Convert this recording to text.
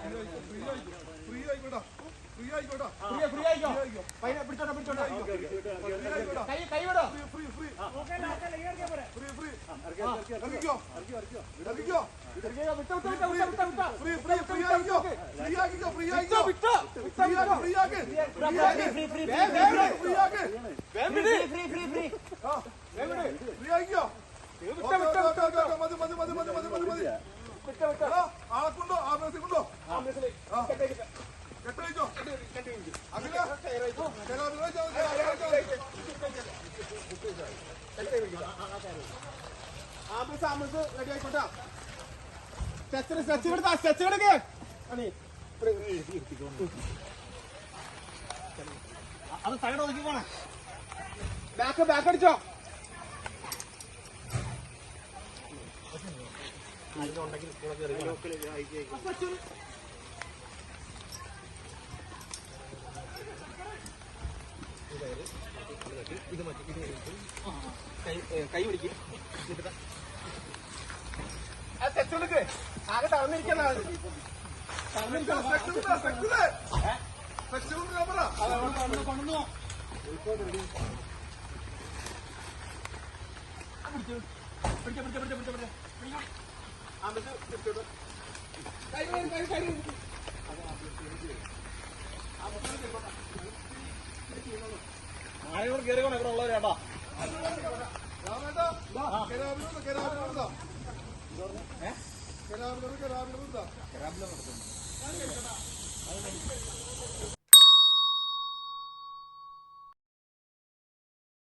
Free free free free free free ആയിക്കോ പൈന free free free free കൈ കൈ വിടോ free free free free free free free free വിട്ടോ free free free free free free ആയിക്കോ free free free free വിട്ടോ free free free free free free free free free free free free free ആക്കിക്കോ free okay, okay, okay, മതി മതി മതി മതി മതി മതി ambulance ambulance ready ആയിക്കോട്ടെ സ്ട്രെച്ചർ സ്ട്രെച്ചർ എടുത്താ സ്ട്രെച്ചർ എടുക്കേ അണി അത് സൈഡ് ഒതുക്കി പോണേ ബാക്ക് ബാക്ക് അടിച്ചോ കൈ പിടിക്കും ആ സ്ട്രെച്ചർ എടുക്ക് ആകെ തളർന്നിരിക്കണ കൊണ്ടുവന്നോ പിടിച്ചു. പിടിച്ച പിടിച്ച പിടിച്ച പിടിച്ച പിടിച്ച. ആമ്പത്ത് പിടിച്ചോട്ടു കൈ കൈ കൈ. കൈ ആരെങ്കിലും കയറിക്കോണം ഇവിടെ ഉള്ളവരേട്ടാ കേരള